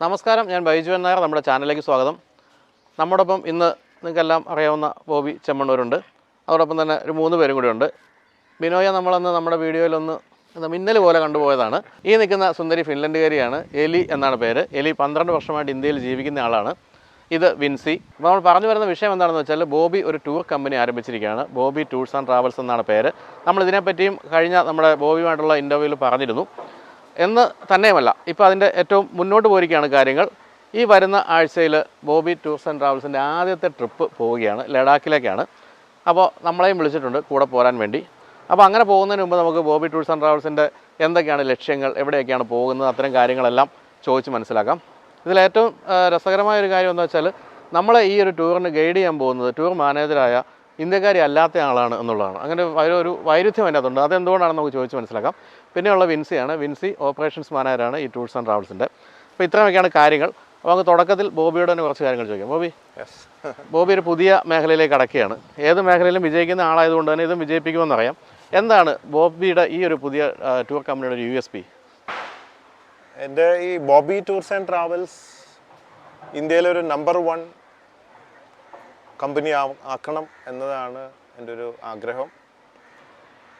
നമസ്കാരം ഞാൻ ബൈജു നായർ നമ്മുടെ ചാനലിലേക്ക് സ്വാഗതം. നമ്മോടൊപ്പം ഇന്ന് നിങ്ങൾക്കെല്ലാം അറിയാവുന്ന ബോബി ചെമ്മണ്ണൂരുണ്ട്. അതോടൊപ്പം തന്നെ ഒരു മൂന്ന് പേരും കൂടി ഉണ്ട് ബിനോയ നമ്മളന്ന് നമ്മുടെ വീഡിയോയിലൊന്ന് മിന്നൽ പോലെ കണ്ടുപോയതാണ്. ഈ നിൽക്കുന്ന സുന്ദരി ഫിൻലൻഡുകാരിയാണ് എലി എന്നാണ് പേര്. എലി പന്ത്രണ്ട് വർഷമായിട്ട് ഇന്ത്യയിൽ ജീവിക്കുന്ന ആളാണ്. ഇത് വിൻസി. അപ്പോൾ നമ്മൾ പറഞ്ഞു വരുന്ന വിഷയം എന്താണെന്ന് വെച്ചാൽ ബോബി ഒരു ടൂർ കമ്പനി ആരംഭിച്ചിരിക്കുകയാണ്. ബോബി ടൂർസ് ആൻഡ് ട്രാവൽസ് എന്നാണ് പേര്. നമ്മൾ ഇതിനെപ്പറ്റിയും കഴിഞ്ഞ നമ്മുടെ ബോബിയുമായിട്ടുള്ള ഇന്റർവ്യൂവിൽ പറഞ്ഞിരുന്നു. എന്ന് തന്നെയുമല്ല. ഇപ്പോൾ അതിന്റെ ഏറ്റവും മുന്നോട്ട് പോയിരിക്കുകയാണ് കാര്യങ്ങൾ. ഈ വരുന്ന ആഴ്ചയിൽ ബോബി ടൂർസ് ആൻഡ് ട്രാവൽസിന്റെ ആദ്യത്തെ ട്രിപ്പ് പോവുകയാണ് ലഡാക്കിലേക്കാണ്. അപ്പോൾ നമ്മളെയും വിളിച്ചിട്ടുണ്ട് കൂടെ പോരാൻ വേണ്ടി. അപ്പോൾ അങ്ങനെ പോകുന്നതിന് മുമ്പ് നമുക്ക് ബോബി ടൂർസ് ആൻഡ് ട്രാവൽസിന്റെ എന്തൊക്കെയാണ് ലക്ഷ്യങ്ങൾ എവിടെയൊക്കെയാണ് പോകുന്നത് അത്തരം കാര്യങ്ങളെല്ലാം ചോദിച്ച് മനസ്സിലാക്കാം. ഇതിലേറ്റവും രസകരമായ ഒരു കാര്യം എന്ന് വെച്ചാൽ നമ്മളെ ഈ ഒരു ടൂറിന് ഗൈഡ് ചെയ്യാൻ പോകുന്നത് ടൂർ മാനേജറായ ഇന്ത്യക്കാരി അല്ലാത്ത ആളാണ് എന്നുള്ളതാണ്. അങ്ങനെ ഒരു വൈരുദ്ധ്യം അതിനകത്തുണ്ട്. അതെന്തുകൊണ്ടാണെന്ന് നമുക്ക് ചോദിച്ച് മനസ്സിലാക്കാം. പിന്നെയുള്ള വിൻസിയാണ്. വിൻസി ഓപ്പറേഷൻസ് മാനേജറാണ് ഈ ടൂർസ് ആൻഡ് ട്രാവൽസിന്റെ. അപ്പോൾ ഇത്രയൊക്കെയാണ് കാര്യങ്ങൾ. അപ്പോൾ നമുക്ക് തുടക്കത്തിൽ ബോബിയോട് തന്നെ കുറച്ച് കാര്യങ്ങൾ ചോദിക്കാം. ബോബി. ബോബി ഒരു പുതിയ മേഖലയിലേക്ക് അടക്കുകയാണ് ഏത് മേഖലയിലും വിജയിക്കുന്ന ആളായതുകൊണ്ട് തന്നെ ഇതും വിജയിപ്പിക്കുമെന്നറിയാം. എന്താണ് ബോബിയുടെ ഈ ഒരു പുതിയ ടൂർ കമ്പനിയുടെ യു എസ് പി? എന്റെ ഈ ബോബി ടൂർസ് ആൻഡ് ട്രാവൽസ് ഇന്ത്യയിലെ ഒരു നമ്പർ വൺ കമ്പനി ആക്കണം എന്നതാണ് എന്റെ ഒരു ആഗ്രഹം.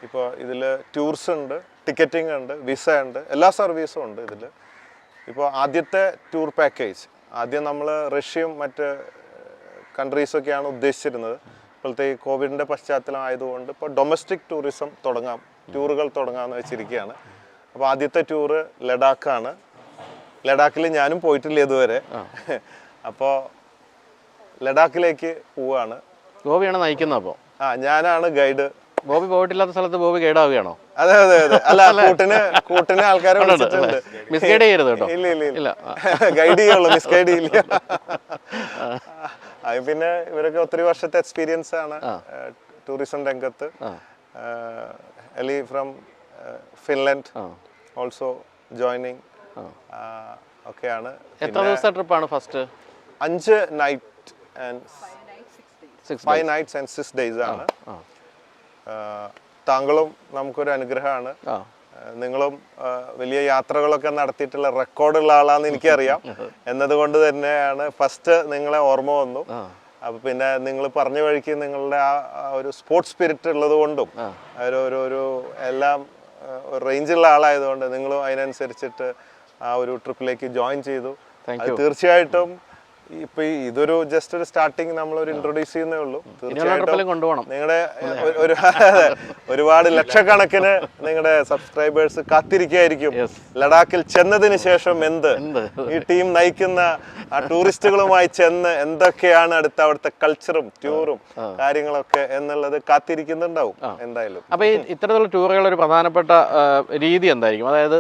ഇപ്പോൾ ഇതിൽ ടൂർസ് ഉണ്ട്. ടിക്കറ്റിംഗ് ഉണ്ട് വിസ ഉണ്ട് എല്ലാ സർവീസും ഉണ്ട് ഇതിൽ ഇപ്പോൾ ആദ്യത്തെ ടൂർ പാക്കേജ് ആദ്യം നമ്മൾ റഷ്യയും മറ്റ് കൺട്രീസൊക്കെയാണ് ഉദ്ദേശിച്ചിരുന്നത്. ഇപ്പോഴത്തെ ഈ കോവിഡിന്റെ പശ്ചാത്തലം ആയതുകൊണ്ട് ഇപ്പോൾ ഡൊമസ്റ്റിക് ടൂറിസം തുടങ്ങാം ടൂറുകൾ തുടങ്ങാമെന്ന് വെച്ചിരിക്കുകയാണ്. അപ്പോൾ ആദ്യത്തെ ടൂറ് ലഡാക്കാണ്. ലഡാക്കിൽ ഞാനും പോയിട്ടില്ല ഇതുവരെ. അപ്പോൾ ലഡാക്കിലേക്ക് പോവാണ്. ഗോവയാണ് നയിക്കുന്നത് അപ്പോൾ ആ ഞാനാണ് ഗൈഡ് ബോബി പോയിട്ടില്ലാത്ത സ്ഥലത്ത് ബോബി കേടാവുകയാണോ? അതെ അതെ അതെ. അല്ല കൂട്ടിന് കൂട്ടിന് ആൾക്കാരെ വിളിച്ചിട്ടുണ്ട്. മിസ്ഗൈഡ് ചെയ്യരുത് കേട്ടോ. ഇല്ല ഇല്ല ഇല്ല. ഗൈഡ് ചെയ്യുള്ളൂ മിസ് ഗൈഡ് ചെയ്യില്ല അത് പിന്നെ ഇവരൊക്കെ ഒത്തിരി വർഷത്തെ എക്സ്പീരിയൻസ് ആണ്. ടൂറിസം രംഗത്ത്. എലി ഫ്രം ഫിൻലൻഡ് ഓൾസോ ജോയിനിങ് ഒക്കെയാണ്. എത്ര ദിവസത്തെ ട്രിപ്പാണ് ഫസ്റ്റ് അഞ്ച് night and six five nights and six days ആണ്. താങ്കളും നമുക്കൊരു അനുഗ്രഹമാണ്. നിങ്ങളും വലിയ യാത്രകളൊക്കെ നടത്തിയിട്ടുള്ള റെക്കോർഡുള്ള ആളാന്ന് എനിക്കറിയാം. എന്നതുകൊണ്ട് തന്നെയാണ് ഫസ്റ്റ് നിങ്ങളെ ഓർമ്മ വന്നു. അപ്പൊ പിന്നെ നിങ്ങൾ പറഞ്ഞ വഴിക്ക് നിങ്ങളുടെ ആ ഒരു സ്പോർട്സ് സ്പിരിറ്റ് ഉള്ളത് കൊണ്ടും ഒരു ഒരു ഒരു എല്ലാം റേഞ്ചുള്ള ആളായതുകൊണ്ട് നിങ്ങളും അതിനനുസരിച്ചിട്ട് ആ ഒരു ട്രിപ്പിലേക്ക് ജോയിൻ ചെയ്തു. തീർച്ചയായിട്ടും ഇപ്പൊ ഇതൊരു ജസ്റ്റ് ഒരു സ്റ്റാർട്ടിങ് നമ്മൾ ഒരു ഇൻട്രൊഡ്യൂസ് ചെയ്യുന്നേ ഉള്ളൂ. തീർച്ചയായിട്ടും നിങ്ങളുടെ ഒരു ഒരുപാട് ലക്ഷക്കണക്കിന് നിങ്ങളുടെ സബ്സ്ക്രൈബേഴ്സ് കാത്തിരിക്കുകയായിരിക്കും. ലഡാക്കിൽ ചെന്നതിന് ശേഷം എന്ത്? ഈ ടീം നയിക്കുന്ന ആ ടൂറിസ്റ്റുകളുമായി ചെന്ന് എന്തൊക്കെയാണ് അടുത്ത അവിടുത്തെ കൾച്ചറും ടൂറും കാര്യങ്ങളൊക്കെ എന്നുള്ളത് കാത്തിരിക്കുന്നുണ്ടാവും എന്തായാലും. അപ്പൊ ഈ ഇത്തരത്തിലുള്ള ടൂറുകളുടെ ഒരു പ്രധാനപ്പെട്ട രീതി എന്തായിരിക്കും? അതായത്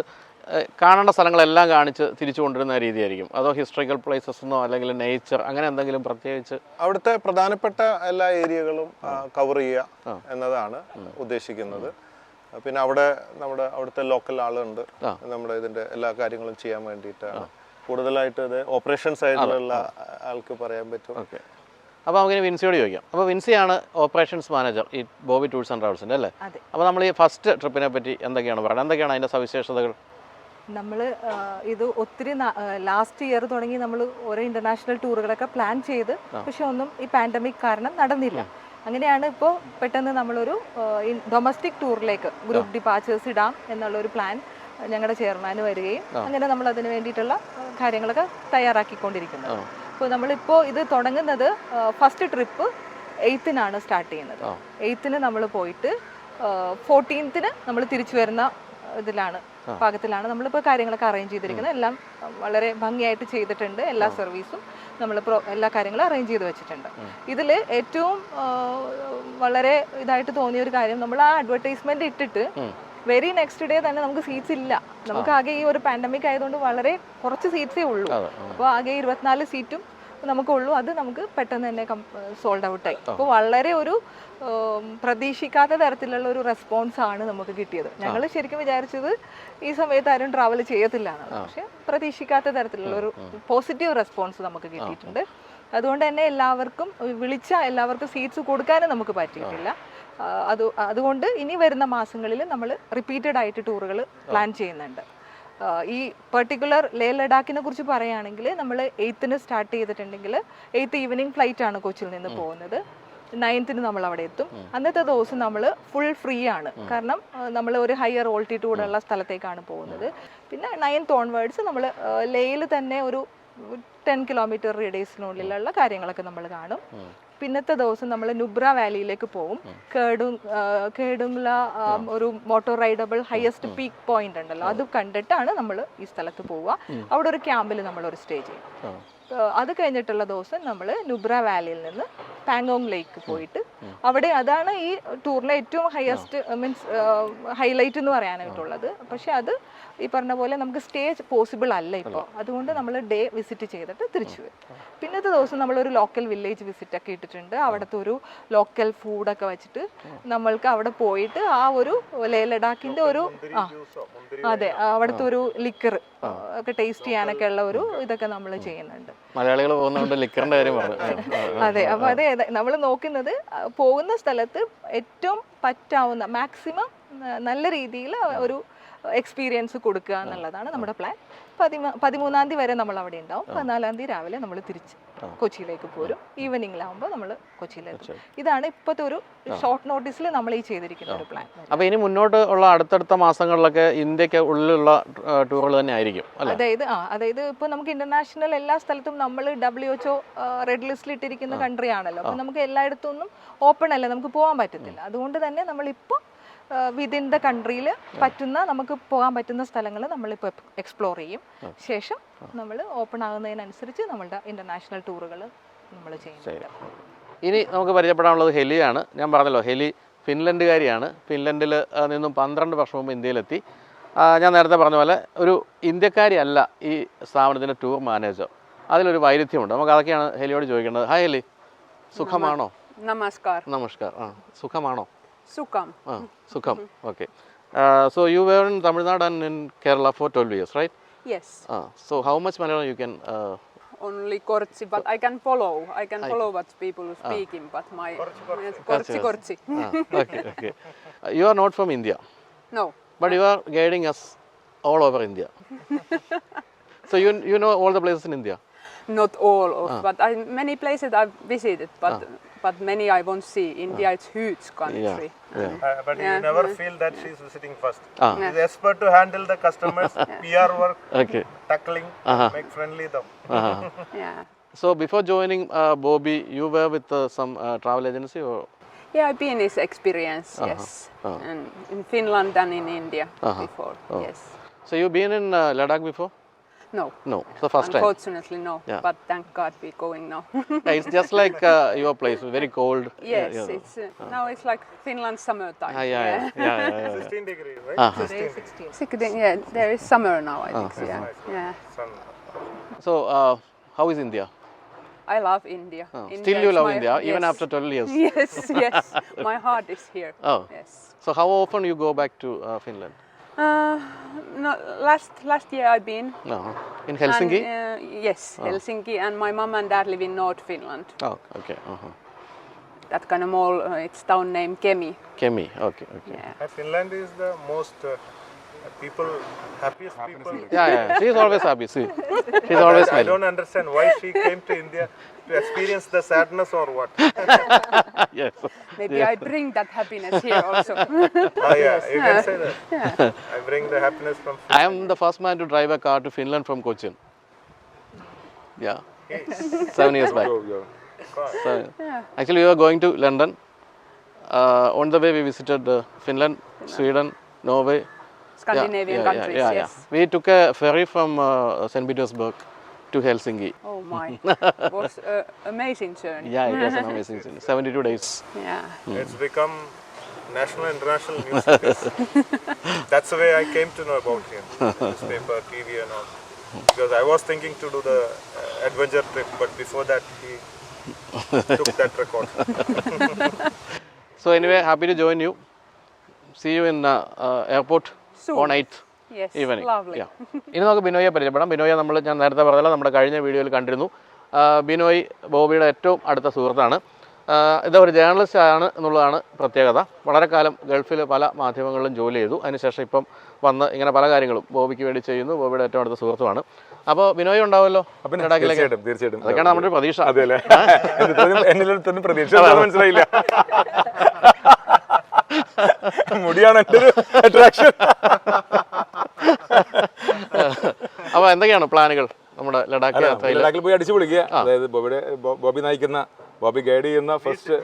കാണേണ്ട സ്ഥലങ്ങളെല്ലാം കാണിച്ച് തിരിച്ചു കൊണ്ടുവരുന്ന രീതിയായിരിക്കും. അതോ ഹിസ്റ്ററിക്കൽ പ്ലേസസ് എന്നോ അല്ലെങ്കിൽ നേച്ചർ അങ്ങനെ എന്തെങ്കിലും പ്രത്യേകിച്ച്? അവിടുത്തെ പ്രധാനപ്പെട്ട എല്ലാ ഏരിയകളും കവർ ചെയ്യുക എന്നതാണ് ഉദ്ദേശിക്കുന്നത്. പിന്നെ അവിടെ നമ്മുടെ അവിടുത്തെ ലോക്കൽ ആളുണ്ട്. നമ്മുടെ ഇതിന്റെ എല്ലാ കാര്യങ്ങളും ചെയ്യാൻ വേണ്ടിയിട്ടാണ്. കൂടുതലായിട്ട് ഇത് ഓപ്പറേഷൻ സൈഡിലുള്ള ആൾക്ക് പറയാൻ പറ്റും. അപ്പൊ അപ്പോൾ നമുക്ക് വിൻസിയോട് ചോദിക്കാം. അപ്പോൾ വിൻസിയാണ് ഓപ്പറേഷൻസ് മാനേജർ ഈ ബോബി ടൂർസ് ആൻഡ് ട്രാവൽസിന്റെ അല്ലേ? അപ്പൊ അപ്പോൾ നമ്മൾ ഈ ഫസ്റ്റ് ട്രിപ്പിനെ പറ്റി എന്തൊക്കെയാണ് പറയുന്നത്? എന്തൊക്കെയാണ് അതിന്റെ സവിശേഷതകൾ? നമ്മൾ ഇത് ഒത്തിരി ലാസ്റ്റ് ഇയർ തുടങ്ങി നമ്മൾ ഓരോ ഇന്റർനാഷണൽ ടൂറുകളൊക്കെ പ്ലാൻ ചെയ്ത് പക്ഷെ ഒന്നും ഈ പാൻഡമിക് കാരണം നടന്നില്ല. അങ്ങനെയാണ് ഇപ്പോൾ പെട്ടെന്ന് നമ്മളൊരു ഡൊമസ്റ്റിക് ടൂറിലേക്ക് ഗ്രൂപ്പ് ഡിപ്പാച്ചേഴ്സ് ഇടാം എന്നുള്ള ഒരു പ്ലാൻ ഞങ്ങളുടെ ചെയർമാൻ വരികയും അങ്ങനെ നമ്മൾ അതിന് വേണ്ടിയിട്ടുള്ള കാര്യങ്ങളൊക്കെ തയ്യാറാക്കിക്കൊണ്ടിരിക്കുന്നത്. അപ്പോൾ നമ്മളിപ്പോൾ ഇത് തുടങ്ങുന്നത് ഫസ്റ്റ് ട്രിപ്പ് എയ്ത്തിനാണ് സ്റ്റാർട്ട് ചെയ്യുന്നത്. എയ്ത്തിന് നമ്മൾ പോയിട്ട് ഫോർട്ടീൻത്തിന് നമ്മൾ തിരിച്ചു വരുന്ന ഇതിലാണ് പാകത്തിലാണ് നമ്മളിപ്പോൾ കാര്യങ്ങളൊക്കെ അറേഞ്ച് ചെയ്തിരിക്കുന്നത്. എല്ലാം വളരെ ഭംഗിയായിട്ട് ചെയ്തിട്ടുണ്ട്. എല്ലാ സർവീസും നമ്മൾ എല്ലാ കാര്യങ്ങളും അറേഞ്ച് ചെയ്ത് വെച്ചിട്ടുണ്ട്. ഇതിൽ ഏറ്റവും വളരെ ഇതായിട്ട് തോന്നിയ ഒരു കാര്യം നമ്മൾ ആ അഡ്വർടൈസ്മെന്റ് ഇട്ടിട്ട് വെരി നെക്സ്റ്റ് ഡേ തന്നെ നമുക്ക് സീറ്റ്സ് ഇല്ല. നമുക്ക് ആകെ ഈ ഒരു പാൻഡമിക് ആയതുകൊണ്ട് വളരെ കുറച്ച് സീറ്റ്സേ ഉള്ളൂ. അപ്പോൾ ആകെ ഇരുപത്തിനാല് സീറ്റും നമുക്കുള്ളൂ. അത് നമുക്ക് പെട്ടെന്ന് തന്നെ സോൾഡ് ഔട്ട് ആയി. അപ്പോൾ വളരെ ഒരു പ്രതീക്ഷിക്കാത്ത തരത്തിലുള്ള ഒരു റെസ്പോൺസ് ആണ് നമുക്ക് കിട്ടിയത്. ഞങ്ങൾ ശരിക്കും വിചാരിച്ചത് ഈ സമയത്ത് ആരും ട്രാവൽ ചെയ്യത്തില്ല എന്നാണ് പക്ഷെ പ്രതീക്ഷിക്കാത്ത തരത്തിലുള്ള ഒരു പോസിറ്റീവ് റെസ്പോൺസ് നമുക്ക് കിട്ടിയിട്ടുണ്ട്. അതുകൊണ്ട് തന്നെ എല്ലാവർക്കും വിളിച്ച എല്ലാവർക്കും സീറ്റ്സ് കൊടുക്കാനും നമുക്ക് പറ്റിയിട്ടില്ല. അത് അതുകൊണ്ട് ഇനി വരുന്ന മാസങ്ങളിൽ നമ്മൾ റിപ്പീറ്റഡ് ആയിട്ട് ടൂറുകൾ പ്ലാൻ ചെയ്യുന്നുണ്ട്. ഈ പെർട്ടിക്കുലർ ലേ ലഡാക്കിനെ കുറിച്ച് പറയുകയാണെങ്കിൽ നമ്മൾ എയ്ത്തിന് സ്റ്റാർട്ട് ചെയ്തിട്ടുണ്ടെങ്കിൽ എയ്ത്ത് ഈവനിങ് ഫ്ലൈറ്റ് ആണ് കൊച്ചിയിൽ നിന്ന് പോകുന്നത്. നയൻത്തിന് നമ്മൾ അവിടെ എത്തും. അന്നത്തെ ദിവസം നമ്മൾ ഫുൾ ഫ്രീ ആണ്. കാരണം നമ്മൾ ഒരു ഹയർ ഓൾട്ടിറ്റ്യൂഡുള്ള സ്ഥലത്തേക്കാണ് പോകുന്നത്. പിന്നെ നയൻത്ത് ഓൺവേർഡ്സ് നമ്മൾ ലേയിൽ തന്നെ ഒരു ടെൻ കിലോമീറ്റർ റേഡിയസിനുള്ളിലുള്ള കാര്യങ്ങളൊക്കെ നമ്മൾ കാണും. പിന്നത്തെ ദിവസം നമ്മൾ നുബ്ര വാലിയിലേക്ക് പോകും കേടും കേടുംല ഒരു motor ridable highest peak point ഉണ്ടല്ലോ. അത് കണ്ടിട്ടാണ് നമ്മൾ ഈ സ്ഥലത്ത് പോവുക. അവിടെ ഒരു ക്യാമ്പിൽ നമ്മൾ ഒരു സ്റ്റേ ചെയ്യും. അത് കഴിഞ്ഞിട്ടുള്ള ദിവസം നമ്മൾ നുബ്ര വാലിയിൽ നിന്ന് പാങ്കോങ് ലേക്ക് പോയിട്ട് അവിടെ അതാണ് ഈ ടൂറിലെ ഏറ്റവും ഹയസ്റ്റ് മീൻസ് ഹൈലൈറ്റ് എന്ന് പറയാനായിട്ടുള്ളത്. പക്ഷെ അത് ഈ പറഞ്ഞ പോലെ നമുക്ക് സ്റ്റേ പോസിബിൾ അല്ല ഇപ്പോൾ അതുകൊണ്ട് നമ്മൾ ഡേ വിസിറ്റ് ചെയ്തിട്ട് തിരിച്ചു വരും. പിന്നത്തെ ദിവസം നമ്മളൊരു ലോക്കൽ വില്ലേജ് വിസിറ്റ് ഒക്കെ ഇട്ടിട്ടുണ്ട്. അവിടുത്തെ ഒരു ലോക്കൽ ഫുഡൊക്കെ വെച്ചിട്ട് നമ്മൾക്ക് അവിടെ പോയിട്ട് ആ ഒരു ലേ ലഡാക്കിന്റെ ഒരു ആ അതെ അവിടുത്തെ ഒരു ലിക്കർ ഒക്കെ ടേസ്റ്റ് ചെയ്യാനൊക്കെ ഉള്ള ഒരു ഇതൊക്കെ നമ്മൾ ചെയ്യുന്നുണ്ട്. മലയാളികൾ പോകുന്നതുകൊണ്ട് ലിക്കറിന്റെ കാര്യം. അതെ അപ്പൊ അതെ നമ്മൾ നോക്കുന്നത് പോകുന്ന സ്ഥലത്ത് ഏറ്റവും പറ്റാവുന്ന മാക്സിമം നല്ല രീതിയിൽ ഒരു എക്സ്പീരിയൻസ് കൊടുക്കുക എന്നുള്ളതാണ് നമ്മുടെ പ്ലാൻ പതിമൂ പതിമൂന്നാം തീയതി വരെ നമ്മൾ അവിടെ ഉണ്ടാവും. പതിനാലാം തീയതി രാവിലെ നമ്മൾ തിരിച്ച് കൊച്ചിയിലേക്ക് പോരും. ഈവനിങ്ങിലാവുമ്പോൾ നമ്മൾ കൊച്ചിയിലേക്ക് ഇതാണ് ഇപ്പോഴത്തെ ഒരു ഷോർട്ട് നോട്ടീസിൽ നമ്മൾ ഈ ചെയ്തിരിക്കുന്ന ഒരു പ്ലാൻ അപ്പൊ ഇനി മുന്നോട്ട് ഉള്ള അടുത്തടുത്ത മാസങ്ങളിലൊക്കെ ഇന്ത്യയ്ക്ക് ഉള്ളിലുള്ള ടൂറുകൾ തന്നെ ആയിരിക്കും അതായത് ആ അതായത് ഇപ്പോൾ നമുക്ക് ഇന്റർനാഷണൽ എല്ലാ സ്ഥലത്തും നമ്മൾ ഡബ്ല്യു എച്ച്ഒ റെഡ് ലിസ്റ്റിൽ ഇട്ടിരിക്കുന്ന കൺട്രി ആണല്ലോ. അപ്പോൾ നമുക്ക് എല്ലായിടത്തും ഒന്നും ഓപ്പൺ അല്ല. നമുക്ക് പോകാൻ പറ്റത്തില്ല. അതുകൊണ്ട് തന്നെ നമ്മൾ നമ്മളിപ്പോൾ വിതിൻ ദ കൺട്രിയിൽ പറ്റുന്ന നമുക്ക് പോകാൻ പറ്റുന്ന സ്ഥലങ്ങൾ നമ്മളിപ്പോൾ എക്സ്പ്ലോർ ചെയ്യും. ശേഷം നമ്മൾ ഓപ്പൺ ആകുന്നതിനനുസരിച്ച് നമ്മളുടെ ഇന്റർനാഷണൽ ടൂറുകൾ നമ്മൾ ചെയ്യുന്നുണ്ട്. ഇനി നമുക്ക് പരിചയപ്പെടാനുള്ളത് ഹെലിയാണ്. ഞാൻ പറഞ്ഞല്ലോ ഹെലി ഫിൻലൻഡുകാരിയാണ്. ഫിൻലൻഡിൽ നിന്നും പന്ത്രണ്ട് വർഷം മുമ്പ് ഇന്ത്യയിലെത്തി. ഞാൻ നേരത്തെ പറഞ്ഞ പോലെ ഒരു ഇന്ത്യക്കാരി അല്ല ഈ സ്ഥാപനത്തിന്റെ ടൂർ മാനേജർ അതിലൊരു വൈരുദ്ധ്യമുണ്ട്. നമുക്ക് അതൊക്കെയാണ് ഹെലിയോട് ചോദിക്കേണ്ടത്. ഹായ് ഹെലി സുഖമാണോ? നമസ്കാർ നമസ്കാർ ആ സുഖമാണോ? Sukam. Sukham. Ah, Sukam, mm -hmm. okay. Uh, so you were in Tamil Nadu and in Kerala for 12 years, right? Yes. Ah, so how much Malayalam you can? Uh, Only Kortsi, but I can follow. I can I, follow what people ah. are speaking, but my Kortsi Kortsi. Ah, okay, okay. Uh, you are not from India. No. But you are guiding us all over India. so you you know all the places in India. Not all of, but I, many places I've visited, but but many I won't see. India is huge country. Yeah. Uh, but you never feel that she's visiting first. Ah. She's expert to handle the customers, PR work, Okay. tackling, make friendly them. Uh-huh. Yeah. so before joining uh, Bobby, you were with uh, some uh, travel agency or Yeah, I've been this experience, yes, and in Finland and in India before. Yes. so you've been in uh, Ladakh before? No. No, it's the first time. Unfortunately, no. Yeah. But thank God we're going now. Yeah, it's just like uh, your place, very cold. yes, yeah. it's uh, now it's like Finland summertime. Ah, yeah, yeah, yeah, yeah, yeah, yeah. 16 degrees, right? Uh-huh. Day 16. Sixteen, yeah, there is summer now. I think. so, yeah, yeah. So uh, how is India? I love India. Oh, India Still you love my- India even after 12 years. Yes, yes. My heart is here. Oh, Yes. so how often you go back to uh, Finland? Uh, no, last last year I've been. Uh-huh. In Helsinki? And, uh, yes, Helsinki, and my mom and dad live in North Finland. oh, okay. Uh-huh. That kind of mall. Uh, it's town named Kemi. Kemi. Okay, okay. Yeah. Uh, Finland is the most uh, people, happiest people. Yeah, yeah. She's always happy. See, she's always I don't understand why she came to India to experience the sadness or what. yes. Maybe I bring that happiness here also. Ah, yeah, you can say that. I bring the happiness from I am the first man to drive a car to Finland from Cochin. Yeah. Yes. Seven years back. So, actually, we were going to London. Uh, on the way, we visited uh, Finland, Sweden, Norway. Scandinavian yeah, yeah, countries. yeah, yes. yeah. We took a ferry from uh, St. Petersburg to Helsinki. Oh my, it was an amazing journey. Yeah, it was an amazing journey. 72 days. Yeah. It's become national, international news. That's the way I came to know about him. Newspaper, TV, and all. Because I was thinking to do the uh, adventure trip, but before that he took that record. So, anyway, happy to join you. See you in uh, uh, airport Soon. on 8th. Evening. ഇനി നമുക്ക് ബിനോയെ പരിചയപ്പെടാം ബിനോയെ നമ്മൾ ഞാൻ നേരത്തെ പറഞ്ഞല്ലോ നമ്മുടെ കഴിഞ്ഞ വീഡിയോയിൽ കണ്ടിരുന്നു. ബിനോയ് ബോബിയുടെ ഏറ്റവും അടുത്ത സുഹൃത്താണ്. ഇതാ ഒരു ജേർണലിസ്റ്റ് ആണ് എന്നുള്ളതാണ് പ്രത്യേകത. വളരെ കാലം ഗൾഫിൽ പല മാധ്യമങ്ങളിലും ജോലി ചെയ്തു. അതിനുശേഷം ഇപ്പം വന്ന് ഇങ്ങനെ പല കാര്യങ്ങളും ബോബിക്ക് വേണ്ടി ചെയ്യുന്നു. ബോബിയുടെ ഏറ്റവും അടുത്ത സുഹൃത്തുമാണ്. അപ്പോൾ ബിനോയ് ഉണ്ടാവുമല്ലോ? ലഡാക്കിലേക്ക്? തീർച്ചയായിട്ടും അതൊക്കെയാണ് നമ്മുടെ പ്രതീക്ഷ. മനസ്സിലായില്ല. മുടിയാണ് എന്റെ ഒരു അട്രാക്ഷൻ അപ്പോൾ എന്തൊക്കെയാണ് പ്ലാനുകൾ നമ്മുടെ ലഡാക്ക് ലഡാക്കിൽ പോയി അടിച്ചു പൊളിക്കുക. അതായത് ബോബിയുടെ ബോബി നയിക്കുന്ന ബോബി ഗൈഡ് ചെയ്യുന്ന ഫസ്റ്റ്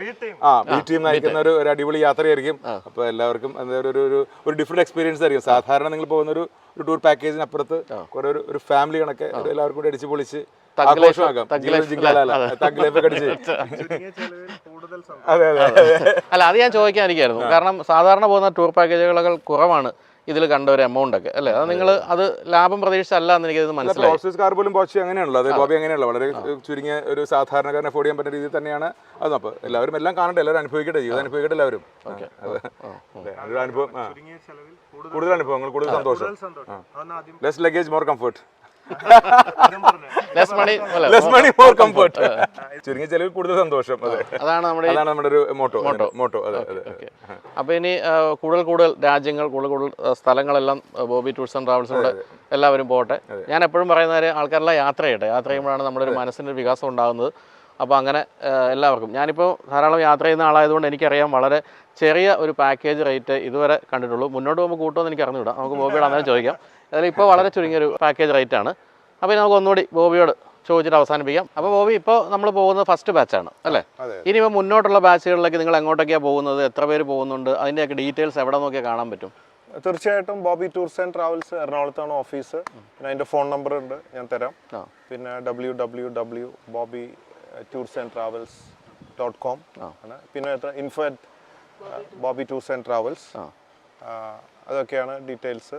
ആ ബി ടീം നയിക്കുന്ന ഒരു ഒരു അടിപൊളി യാത്രയായിരിക്കും. അപ്പൊ എല്ലാവർക്കും എന്താ ഒരു ഒരു- ഒരു എക്സ്പീരിയൻസ് ആയിരിക്കും. സാധാരണ നിങ്ങൾ പോകുന്ന ഒരു ഒരു ടൂർ പാക്കേജിനപ്പുറത്ത് കുറെ ഒരു ഒരു ഫാമിലി കണക്കെ എല്ലാവർക്കും കൂടി അടിച്ചു പൊളിച്ച് ആഘോഷമാക്കാം. അല്ല അത് ഞാൻ ചോദിക്കാനിരിക്കായിരുന്നു കാരണം സാധാരണ പോകുന്ന ടൂർ പാക്കേജുകൾ കുറവാണ്. ഇതിൽ കണ്ട ഒരു എമൗണ്ട് ഒക്കെ അല്ലേ? അത് നിങ്ങൾ അത് ലാഭം പ്രതീക്ഷിച്ചല്ല എന്ന് എനിക്കത് മനസ്സിലായി. പ്രോസസ് കാർ പോലും ബോച്ചി അങ്ങനെയാണല്ലോ. അത് ബോബി അങ്ങനെയല്ല വളരെ ചുരുങ്ങിയ ഒരു സാധാരണക്കാരനെ അഫോർഡ് ചെയ്യാൻ പറ്റുന്ന രീതിയിൽ തന്നെയാണ് അത്. അപ്പോൾ എല്ലാവരും എല്ലാം കാണട്ടെ എല്ലാവരും അനുഭവിക്കട്ടെ ജീവിതം അനുഭവിക്കട്ടെ എല്ലാവരും. അനുഭവം. കൂടുതൽ അനുഭവങ്ങൾ കൂടുതൽ സന്തോഷം. Less luggage more comfort less money less money more comfort ചുരുങ്ങിയ ചെലവിൽ കൂടുതൽ സന്തോഷം അതെ. അതാണ് നമ്മുടെ അതാണ് നമ്മുടെ ഒരു മോട്ടോ മോട്ടോ അതെ അതെ അപ്പോൾ ഇനി കൂടുതൽ കൂടുതൽ രാജ്യങ്ങൾ കൂടുതൽ കൂടുതൽ സ്ഥലങ്ങളെല്ലാം ബോബി ടൂർസ് ആൻഡ് ട്രാവൽസിലൂടെ എല്ലാവരും പോട്ടെ ഞാൻ എപ്പോഴും പറയുന്ന കാര്യം ആൾക്കാരെല്ലാം യാത്ര ചെയ്യട്ടെ. യാത്ര ചെയ്യുമ്പോഴാണ് നമ്മുടെ ഒരു മനസ്സിന്റെ ഒരു വികാസം ഉണ്ടാകുന്നത്. അപ്പോൾ അങ്ങനെ എല്ലാവർക്കും. ഞാനിപ്പോൾ ധാരാളം യാത്ര ചെയ്യുന്ന ആളായതുകൊണ്ട് എനിക്കറിയാം വളരെ ചെറിയ ഒരു പാക്കേജ് റേറ്റ് ഇതുവരെ കണ്ടിട്ടുള്ളൂ. മുന്നോട്ട് പോകുമ്പോൾ കൂട്ടുമെന്ന് എനിക്ക് അറിഞ്ഞുവിടാം നമുക്ക് ബോബിയോട് അങ്ങനെ ചോദിക്കാം. അതിൽ ഇപ്പോൾ വളരെ ചുരുങ്ങിയൊരു പാക്കേജ് റേറ്റ് ആണ്. അപ്പോൾ നമുക്ക് ഒന്നുകൂടി ബോബിയോട് ചോദിച്ചിട്ട് അവസാനിപ്പിക്കാം. അപ്പോൾ ബോബി ഇപ്പോൾ നമ്മൾ പോകുന്നത് ഫസ്റ്റ് ബാച്ചാണ് അല്ലേ? ഇനി ഇപ്പോൾ മുന്നോട്ടുള്ള ബാച്ചുകളിലേക്ക് നിങ്ങൾ എങ്ങോട്ടൊക്കെയാണ് പോകുന്നത്? എത്ര പേര് പോകുന്നുണ്ട്? അതിന്റെയൊക്കെ ഡീറ്റെയിൽസ് എവിടെ നോക്കിയാൽ കാണാൻ പറ്റും? തീർച്ചയായിട്ടും ബോബി ടൂർസ് ആൻഡ് ട്രാവൽസ് എറണാകുളത്താണ് ഓഫീസ് പിന്നെ അതിന്റെ ഫോൺ നമ്പർ ഉണ്ട് ഞാൻ തരാം. പിന്നെ W W W Bobby tours and travels dot com ആണ് പിന്നെ info at Bobby tours and travels അതൊക്കെയാണ് ഡീറ്റെയിൽസ്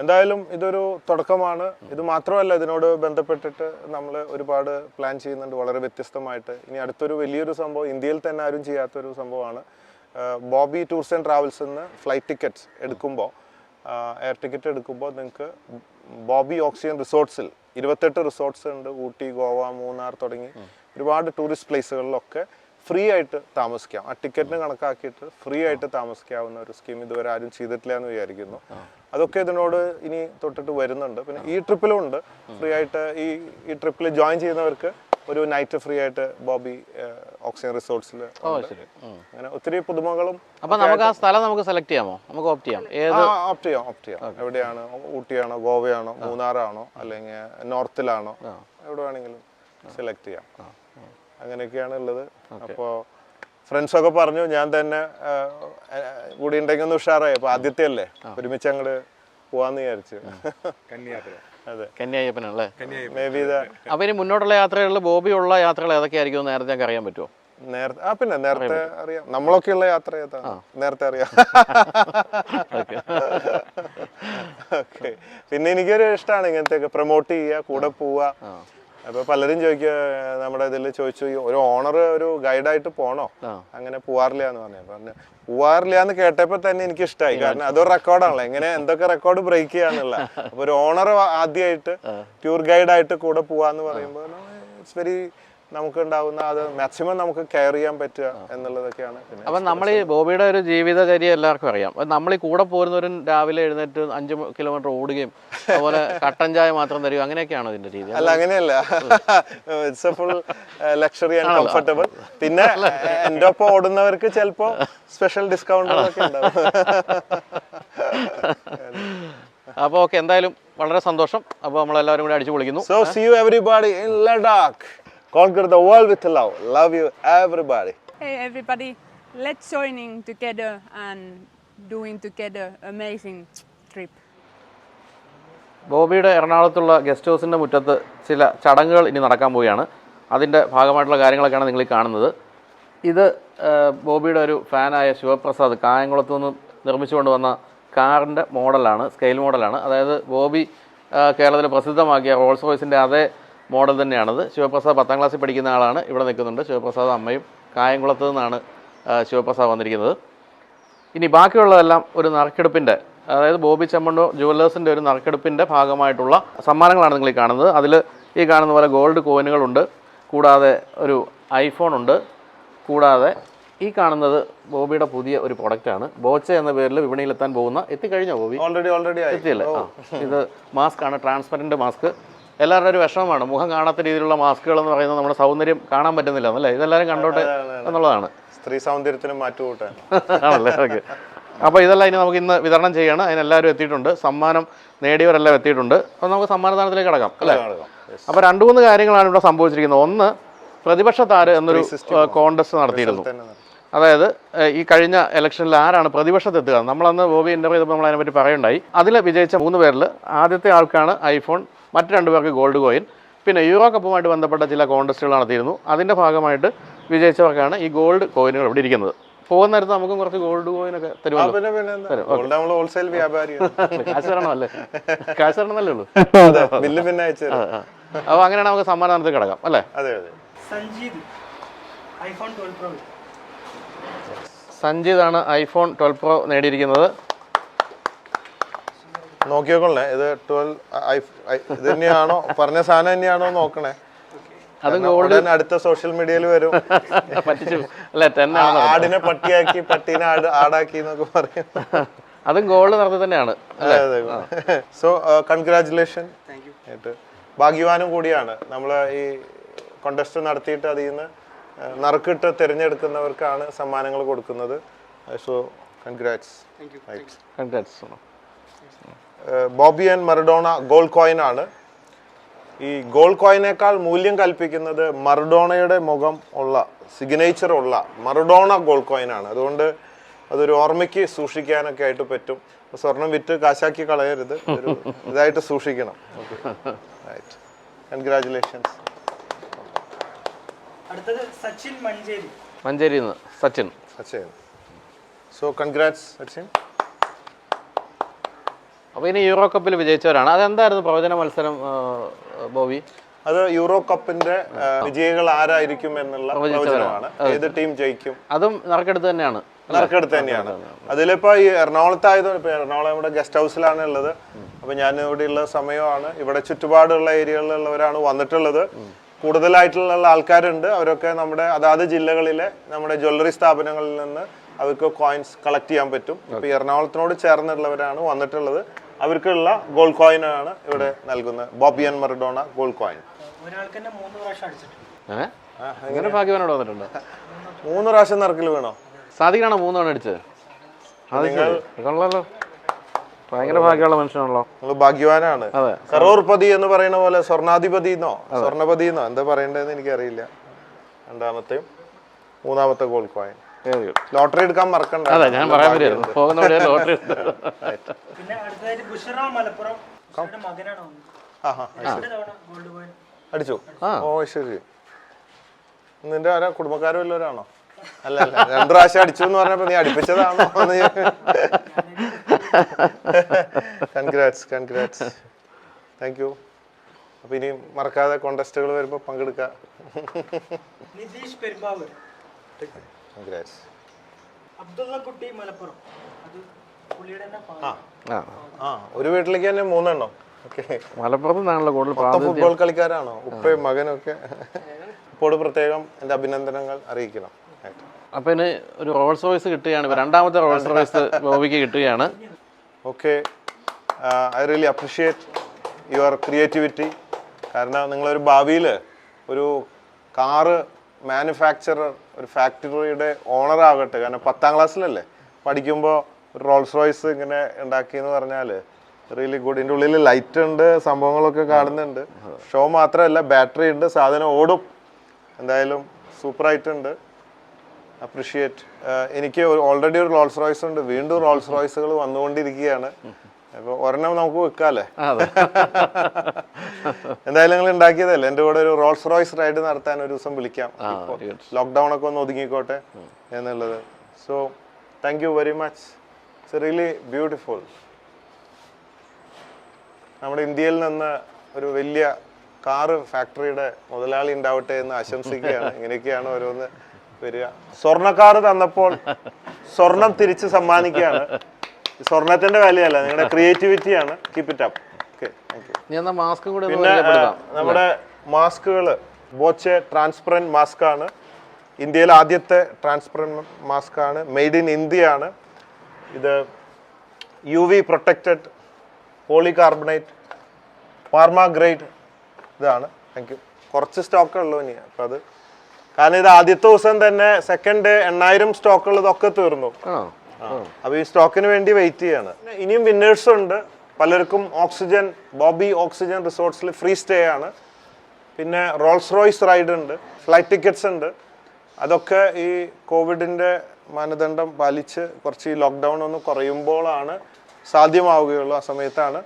എന്തായാലും ഇതൊരു തുടക്കമാണ്. ഇത് മാത്രമല്ല ഇതിനോട് ബന്ധപ്പെട്ടിട്ട് നമ്മൾ ഒരുപാട് പ്ലാൻ ചെയ്യുന്നുണ്ട്. വളരെ വ്യത്യസ്തമായിട്ട്. ഇനി അടുത്തൊരു വലിയൊരു സംഭവം ഇന്ത്യയിൽ തന്നെ ആരും ചെയ്യാത്തൊരു സംഭവമാണ്. ബോബി ടൂർസ് ആൻഡ് ട്രാവൽസ് നിന്ന് ഫ്ലൈറ്റ് ടിക്കറ്റ്സ് എടുക്കുമ്പോൾ എയർ ടിക്കറ്റ് എടുക്കുമ്പോൾ നിങ്ങൾക്ക് ബോബി ഓക്സിജൻ റിസോർട്ട്സിൽ ഇരുപത്തെട്ട് റിസോർട്ട്സ് ഉണ്ട്. ഊട്ടി ഗോവ മൂന്നാർ തുടങ്ങി ഒരുപാട് ടൂറിസ്റ്റ് പ്ലേസുകളിലൊക്കെ ഫ്രീ ആയിട്ട് താമസിക്കാം. ആ ടിക്കറ്റിന് കണക്കാക്കിയിട്ട് ഫ്രീ ആയിട്ട് താമസിക്കാവുന്ന ഒരു സ്കീം ഇതുവരെ ആരും ചെയ്തിട്ടില്ല എന്ന് വിചാരിക്കുന്നു. അതൊക്കെ ഇതിനോട് ഇനി തൊട്ടിട്ട് വരുന്നുണ്ട്. പിന്നെ ഈ ട്രിപ്പിലും ഉണ്ട്. ഫ്രീ ആയിട്ട് ഈ ഈ ട്രിപ്പിൽ ജോയിൻ ചെയ്യുന്നവർക്ക് ഒരു നൈറ്റ് ഫ്രീ ആയിട്ട് ബോബി ഓക്സിജൻ റിസോർട്ട്സിൽ അങ്ങനെ ഒത്തിരി പുതുമകളും അപ്പൊ നമുക്ക് ആ സ്ഥലം നമുക്ക് സെലക്ട് ചെയ്യാമോ? നമുക്ക് ഓപ്റ്റ് ചെയ്യാം. ഏത് ഓപ്റ്റ് ചെയ്യാം ഓപ്റ്റ് ചെയ്യാം. എവിടെയാണ്? ഊട്ടിയാണോ? ഗോവയാണോ? മൂന്നാറാണോ? അല്ലെങ്കിൽ നോർത്തിലാണോ? എവിടെ വേണമെങ്കിലും സെലക്ട് ചെയ്യാം. അങ്ങനെയൊക്കെയാണ് ഉള്ളത്. അപ്പോൾ ഫ്രണ്ട്സൊക്കെ പറഞ്ഞു ഞാൻ തന്നെ കൂടി ഉണ്ടെങ്കിൽ ഒന്ന് ഉഷാറായി. അപ്പോൾ ആദ്യത്തെ അല്ലേ ഒരുമിച്ച് അങ്ങോട്ട് പോവാന്ന് വിചാരിച്ചു. കന്യാത്ര. അതെ. കന്യായപ്പനല്ലേ മേ ബി ഇതാ അപ്പോൾ ഇനി മുന്നോട്ടുള്ള യാത്രകളിൽ ബോബിയുള്ള യാത്രകൾ ഏതൊക്കെയായിരിക്കും ആയിരിക്കും നേരത്തെ ഞങ്ങൾക്ക് അറിയാൻ പറ്റുമോ? നേരത്തെ ആ പിന്നെ നേരത്തെ അറിയാം. നമ്മളൊക്കെയുള്ള യാത്ര ഏതാണ്? നേരത്തെ അറിയാം. ഓക്കെ. ഓക്കെ പിന്നെ എനിക്കൊരു ഇഷ്ടമാണ് ഇങ്ങനത്തെ പ്രൊമോട്ട് ചെയ്യുക കൂടെ പോവുക. അപ്പൊ പലരും ചോദിക്കുക നമ്മുടെ ഇതിൽ ചോദിച്ചു ഒരു ഓണർ ഒരു ഗൈഡായിട്ട് പോണോ? അങ്ങനെ പോവാറില്ല എന്ന് പറഞ്ഞു. പറഞ്ഞു പോവാറില്ല എന്ന് കേട്ടപ്പോൾ തന്നെ എനിക്ക് ഇഷ്ടമായി കാരണം അതൊരു റെക്കോർഡാണല്ലോ. എങ്ങനെ എന്തൊക്കെ റെക്കോർഡ് ബ്രേക്ക് ചെയ്യാന്നുള്ള. അപ്പൊ ഒരു ഓണർ ആദ്യമായിട്ട് ടൂർ ഗൈഡായിട്ട് കൂടെ പോവാന്ന് പറയുമ്പോൾ ഇറ്റ്സ് വെരി നമുക്ക് ഉണ്ടാവുന്ന അത് മാക്സിമം നമുക്ക് കെയർ ചെയ്യാൻ പറ്റുക എന്നുള്ളതൊക്കെയാണ് അപ്പം നമ്മൾ ഈ ബോബിയുടെ ഒരു ജീവിതചര്യ എല്ലാവർക്കും അറിയാം. നമ്മൾ ഈ കൂടെ പോരുന്നവരും രാവിലെ എഴുന്നേറ്റ് അഞ്ച് കിലോമീറ്റർ ഓടുകയും അതുപോലെ കട്ടൻ ചായ മാത്രം തരിക അങ്ങനെയൊക്കെയാണോ അതിന്റെ രീതി? അല്ല അങ്ങനെയല്ല. It's a full luxury and comfortable പിന്നെ എന്റെ ഒപ്പം ഓടുന്നവർക്ക് ചിലപ്പോ സ്പെഷ്യൽ ഡിസ്കൗണ്ടുകളൊക്കെ ഉണ്ടാവും. അപ്പോൾ ഓക്കെ എന്തായാലും വളരെ സന്തോഷം. അപ്പോൾ നമ്മളെല്ലാവരും കൂടി അടിച്ചു പൊളിക്കുന്നു. So see you everybody in Ladakh. Conquer the world with love. Love you everybody. Hey everybody, let's joining together and doing together amazing trip. ബോബിയുടെ എറണാകുളത്തുള്ള ഗസ്റ്റ് ഹൗസിന്റെ മുറ്റത്ത് ചില ചടങ്ങുകൾ ഇനി നടക്കാൻ പോവുകയാണ് അതിന്റെ ഭാഗമായിട്ടുള്ള കാര്യങ്ങളൊക്കെയാണ് നിങ്ങൾ കാണുന്നത് ഇത് ബോബിയുടെ ഒരു ഫാനായ ശിവപ്രസാദ് കായംകുളത്ത് നിന്ന് നിർമ്മിച്ചു കൊണ്ടുവന്ന കാറിന്റെ മോഡലാണ് സ്കെയിൽ മോഡലാണ് അതായത് ബോബി കേരളത്തിൽ പ്രസിദ്ധമാക്കിയ റോൾസ് റോയ്സിന്റെ അതേ മോഡൽ തന്നെയാണത്. ശിവപ്രസാദ് പത്താം ക്ലാസ്സിൽ പഠിക്കുന്ന ആളാണ്. ഇവിടെ നിൽക്കുന്നുണ്ട്. ശിവപ്രസാദ് അമ്മയും കായംകുളത്ത് നിന്നാണ് ശിവപ്രസാദ് വന്നിരിക്കുന്നത്. ഇനി ബാക്കിയുള്ളതെല്ലാം ഒരു നറുക്കെടുപ്പിന്റെ അതായത് ബോബി ചെമ്മണ്ടോ ജുവല്ലേഴ്സിന്റെ ഒരു നറുക്കെടുപ്പിന്റെ ഭാഗമായിട്ടുള്ള സമ്മാനങ്ങളാണ് നിങ്ങൾ ഈ കാണുന്നത്. അതിൽ ഈ കാണുന്ന പോലെ ഗോൾഡ് കോയിനുകളുണ്ട്. കൂടാതെ ഒരു ഐഫോൺ ഉണ്ട് കൂടാതെ ഈ കാണുന്നത് ബോബിയുടെ പുതിയ ഒരു പ്രൊഡക്റ്റാണ്. ബോച്ച എന്ന പേരിൽ വിപണിയിലെത്താൻ പോകുന്ന എത്തിക്കഴിഞ്ഞോ ബോബി? ഓൾറെഡി ഓൾറെഡി എത്തിയല്ലേ? ഇത് മാസ്ക് ആണ് ട്രാൻസ്പെറന്റ് മാസ്ക്. എല്ലാവരുടെ ഒരു വിഷമമാണ്. മുഖം കാണാത്ത രീതിയിലുള്ള മാസ്കുകൾ എന്ന് പറയുന്നത് നമ്മുടെ സൗന്ദര്യം കാണാൻ പറ്റുന്നില്ല എന്നല്ലേ? ഇതെല്ലാവരും കണ്ടോട്ടെ എന്നുള്ളതാണ്. സ്ത്രീ സൗന്ദര്യത്തിനും മാറ്റുകൂട്ടാൻ ആണല്ലേ? ഓക്കെ. അപ്പോൾ ഇതെല്ലാം ഇനി നമുക്ക് ഇന്ന് വിതരണം ചെയ്യാണ്. അതിനെല്ലാവരും എത്തിയിട്ടുണ്ട്. സമ്മാനം നേടിയവരെല്ലാം എത്തിയിട്ടുണ്ട്. അപ്പോൾ നമുക്ക് സമ്മാനദാനത്തിലേക്ക് കിടക്കാം അല്ലേ? അപ്പോൾ രണ്ട് മൂന്ന് കാര്യങ്ങളാണ് ഇവിടെ സംഭവിച്ചിരിക്കുന്നത്. ഒന്ന് പ്രതിപക്ഷ താര് എന്നൊരു കോണ്ടസ്റ്റ് നടത്തിയിരുന്നു. അതായത് ഈ കഴിഞ്ഞ ഇലക്ഷനിൽ ആരാണ് പ്രതിപക്ഷത്തെത്തുക നമ്മളന്ന് ബോബി ഇന്റർവ്യൂ ചെയ്തപ്പോൾ നമ്മൾ അതിനെപ്പറ്റി പറയുണ്ടായി. അതിൽ വിജയിച്ച മൂന്ന് പേരിൽ ആദ്യത്തെ ആൾക്കാണ് ഐഫോൺ മറ്റ് രണ്ട് പേർക്ക് ഗോൾഡ് കോയിൻ പിന്നെ യൂറോ കപ്പുമായിട്ട് ബന്ധപ്പെട്ട ചില കോണ്ടസ്റ്റുകൾ നടത്തിയിരുന്നു. അതിന്റെ ഭാഗമായിട്ട് വിജയിച്ചവർക്കാണ് ഈ ഗോൾഡ് കോയിനുകൾ ഇവിടെ ഇരിക്കുന്നത്. പോകുന്ന നേരത്ത് നമുക്കും കുറച്ച് ഗോൾഡ് കോയിനൊക്കെ തരുമല്ലോ. പിന്നെ പിന്നെ ഗോൾഡ് നമ്മൾ ഹോൾസെയിൽ കാശ് കാശ് ഉള്ളൂ? പിന്നെ അപ്പോൾ അങ്ങനെയാണ് നമുക്ക് സമ്മാനത്തിൽ കിടക്കാം അല്ലേ? അതെ അതെ. സഞ്ജീത് ഐഫോൺ ട്വൽവ് പ്രോ സഞ്ജിതാണ് ഐഫോൺ ട്വൽവ് പ്രോ നേടിയിരിക്കുന്നത്. നോക്കിയോക്കൊള്ളേ ഇത് ട്വൽവ് ഇത് തന്നെയാണോ പറഞ്ഞ സാധനം തന്നെയാണോ നോക്കണേ? അതും ഗോൾഡ് അടുത്ത സോഷ്യൽ മീഡിയയിൽ വരും. പറ്റിച്ചു. അല്ലേ ടെൻ ആടിനെ പട്ടിയാക്കി പട്ടീനെ ആട് ആടാക്കി എന്നൊക്കെ പറയും. അതും ഗോൾഡ് നടത്തി തന്നെയാണ് അല്ലേ? സോ കൺഗ്രാചുലേഷൻ ഭാഗ്യവാനും കൂടിയാണ്. നമ്മൾ ഈ കോണ്ടസ്റ്റ് നടത്തിയിട്ട് അതിൽ നിന്ന് നറുക്കിട്ട് തിരഞ്ഞെടുക്കുന്നവർക്കാണ് സമ്മാനങ്ങൾ കൊടുക്കുന്നത്. So congrats congrats Bobby and Maradona gold coin ആണ്. ഈ ഗോൾഡ് കോയിനേക്കാൾ മൂല്യം കൽപ്പിക്കുന്നത് മറഡോണയുടെ മുഖം ഉള്ള സിഗ്നേച്ചർ ഉള്ള മറഡോണ ഗോൾഡ് കോയിൻ ആണ്. അതുകൊണ്ട് അതൊരു ഓർമ്മയ്ക്ക് സൂക്ഷിക്കാനൊക്കെ ആയിട്ട് പറ്റും. സ്വർണം വിറ്റ് കാശാക്കി കളയരുത്. ഒരു ഇതായിട്ട് സൂക്ഷിക്കണം. റൈറ്റ് കൺഗ്രാചുലേഷൻസ് അടുത്തത് സച്ചിൻ മഞ്ചേരി. മഞ്ചേരിയിൽ നിന്ന് Sachin. Sachin. So congrats Sachin. അപ്പോൾ ഇനി യൂറോ കപ്പിൽ വിജയിച്ചവരാണ്. അതെന്തായിരുന്നു പ്രവചന മത്സരം ബോബി? അത് യൂറോ കപ്പിന്റെ വിജയികൾ ആരായിരിക്കും എന്നുള്ള പ്രവചനമാണ്. ഏത് ടീം ജയിക്കും? അതും നറുക്കെടുത്ത് തന്നെയാണ്. നറുക്കെടുത്ത് തന്നെയാണ്. അതിലിപ്പോ ഈ എറണാകുളത്തായത് ഇപ്പൊ എറണാകുളം ഇവിടെ ഗസ്റ്റ് ഹൗസിലാണ് ഉള്ളത്. അപ്പൊ ഞാൻ ഇവിടെ ഉള്ള സമയമാണ്. ഇവിടെ ചുറ്റുപാടുള്ള ഏരിയകളിലുള്ളവരാണ് വന്നിട്ടുള്ളത്. കൂടുതലായിട്ടുള്ള ആൾക്കാരുണ്ട്. അവരൊക്കെ നമ്മുടെ അതാത് ജില്ലകളിലെ നമ്മുടെ ജ്വല്ലറി സ്ഥാപനങ്ങളിൽ നിന്ന് അവർക്ക് കോയിൻസ് കളക്ട് ചെയ്യാൻ പറ്റും. ഇപ്പൊ ഈ എറണാകുളത്തിനോട് ചേർന്നുള്ളവരാണ് വന്നിട്ടുള്ളത്. അവർക്കുള്ള ഗോൾഡ് കോയിൻ ആണ് ഇവിടെ നൽകുന്നത്. ബോബിയൻ മറഡോണ ഗോൾഡ് കോയിൻ ഒരാൾക്ക് തന്നെ മൂന്ന് പ്രാവശ്യം അടിച്ചിട്ടുണ്ട്. ഏഹ് അങ്ങനെ ഭാഗ്യവാനോട് വന്നിട്ടുണ്ട്? മൂന്ന് പ്രാവശ്യം നറുക്കിൽ വേണോ? സാധിക്കണോ മൂന്ന് തവണ അടിച്ചത് ഭയങ്കര ഭാഗ്യമുള്ള മനുഷ്യനാണല്ലോ. നിങ്ങൾ ഭാഗ്യവാനാണ്. കറോർപതി എന്ന് പറയുന്ന പോലെ സ്വർണാധിപതി എന്നോ സ്വർണപതി എന്നോ എന്താ പറയണ്ടതെന്ന് എനിക്കറിയില്ല. രണ്ടാമത്തെയും മൂന്നാമത്തെ ഗോൾ കോയിൻ ലോട്ടറി എടുക്കാൻ മറക്കണ്ട. അതെ ഞാൻ പറയാൻ പറ്റുമായിരുന്നു പോകുന്ന ലോട്ടറി ലോട്ടറി പിന്നെ അടുത്തതായിട്ട് ബുഷറ മലപ്പുറം. ബുഷറയുടെ മകനാണ് ഗോൾഡ് കോയിൻ അടിച്ചു. ഓ ശരി. നിന്റെ ആരാ? കുടുംബക്കാരും വല്ലവരാണോ അല്ല അല്ല രണ്ടു പ്രാവശ്യം അടിച്ചു എന്ന് പറഞ്ഞപ്പോ നീ അടിപ്പിച്ചതാണോ? കൺഗ്രാറ്റ്സ് കൺഗ്രാറ്റ്സ് താങ്ക് യു അപ്പൊ ഇനി മറക്കാതെ കോണ്ടസ്റ്റുകൾ വരുമ്പോ പങ്കെടുക്കാം. നിതീഷ് പെരുമ്പാവൂർ. കൺഗ്രാറ്റ്സ് അബ്ദുള്ള കുട്ടി മലപ്പുറം. അത് പുള്ളിയുടെ തന്നെ ആ. ആ. ഒരു വീട്ടിലേക്ക് തന്നെ മൂന്നെണ്ണം. ഓക്കെ. മലപ്പുറത്ത് നിന്നാണല്ലോ കൂടുതൽ പ്രാതിനിധ്യം ഫുട്ബോൾ കളിക്കാരാണോ? ഉപ്പയും മകനും ഒക്കെ. ഇപ്പോഴും പ്രത്യേകം എന്റെ അഭിനന്ദനങ്ങൾ അറിയിക്കണം. ആയിട്ട്. അപ്പം ഇനി ഒരു റോൾസ് റോയ്സ് കിട്ടുകയാണ്. ഇപ്പൊ രണ്ടാമത്തെ റോൾസ് റോയ്സ് ബോബിക്ക് കിട്ടുകയാണ്. Okay. I really appreciate your creativity കാരണം നിങ്ങളൊരു ഭാവിയിൽ ഒരു കാറ് മാനുഫാക്ചറർ ഒരു ഫാക്ടറിയുടെ ഓണർ ആകട്ടെ. കാരണം പത്താം ക്ലാസ്സിലല്ലേ പഠിക്കുമ്പോൾ ഒരു റോൾസ് റോയ്സ് ഇങ്ങനെ ഉണ്ടാക്കി എന്ന് പറഞ്ഞാൽ റിയലി ഗുഡ് ഇതിന്റെ ഉള്ളിൽ ലൈറ്റ് ഉണ്ട് സംഭവങ്ങളൊക്കെ കാണുന്നുണ്ട്. ഷോ മാത്രമല്ല ബാറ്ററി ഉണ്ട് സാധനം ഓടും. എന്തായാലും സൂപ്പർ ആയിട്ടുണ്ട് അപ്രിഷിയേറ്റ് എനിക്ക് ഓൾറെഡി ഒരു റോൾസ് റോയ്സ് ഉണ്ട്. വീണ്ടും റോൾസ് റോയ്സുകൾ വന്നുകൊണ്ടിരിക്കുകയാണ്. ഒരെണ്ണം നമുക്ക് വെക്കാല്ലേ? എന്തായാലും നിങ്ങൾ ഉണ്ടാക്കിയതല്ലേ? എന്റെ കൂടെ ഒരു റോൾസ് റോയ്സ് റൈഡ് നടത്താൻ ഒരു ദിവസം വിളിക്കാം. ലോക്ക്ഡൌൺ ഒക്കെ ഒന്ന് ഒതുങ്ങിക്കോട്ടെ എന്നുള്ളത്. So thank you very much it's really beautiful നമ്മുടെ ഇന്ത്യയിൽ നിന്ന് ഒരു വലിയ കാറ് ഫാക്ടറിയുടെ മുതലാളി ഉണ്ടാവട്ടെ എന്ന് ആശംസിക്കുകയാണ്. ഇങ്ങനെയൊക്കെയാണ് ഓരോന്ന് വരിക. സ്വർണക്കാറ് തന്നപ്പോൾ സ്വർണം തിരിച്ച് സമ്മാനിക്കുകയാണ്. സ്വർണത്തിന്റെ വിലയല്ല നിങ്ങളുടെ ക്രിയേറ്റിവിറ്റിയാണ് keep it up okay thank you mask കൂടെ പിന്നെ നമ്മുടെ മാസ്കുകൾ ബോച്ചെ ട്രാൻസ്പെറന്റ് മാസ്ക് ആണ്. ഇന്ത്യയിലെ ആദ്യത്തെ ട്രാൻസ്പെറന്റ് മാസ്ക് ആണ് മെയ്ഡ് ഇൻ ഇന്ത്യ ആണ്. ഇത് U V protected polycarbonate pharma grade ഇതാണ്. താങ്ക് യു കുറച്ച് സ്റ്റോക്കേ ഉള്ളൂ ഇനി അപ്പം അത്. കാരണം ഇത് ആദ്യത്തെ ദിവസം തന്നെ സെക്കൻഡ് എണ്ണായിരം സ്റ്റോക്ക് ഉള്ളതൊക്കെ തീർന്നു. അപ്പോൾ ഈ സ്റ്റോക്കിന് വേണ്ടി വെയിറ്റ് ചെയ്യാണ്. ഇനിയും വിന്നേഴ്സ് ഉണ്ട്. പലർക്കും ഓക്സിജൻ ബോബി ഓക്സിജൻ റിസോർട്ട്സിൽ ഫ്രീ സ്റ്റേ ആണ്. പിന്നെ റോൾസ് റോയ്സ് റൈഡ് ഉണ്ട് ഫ്ലൈറ്റ് ടിക്കറ്റ്സ് ഉണ്ട്. അതൊക്കെ ഈ കോവിഡിന്റെ മാനദണ്ഡം പാലിച്ച് കുറച്ച് ഈ ലോക്ക്ഡൗൺ ഒന്ന് കുറയുമ്പോഴാണ് സാധ്യമാവുകയുള്ളൂ ആ സമയത്താണ്.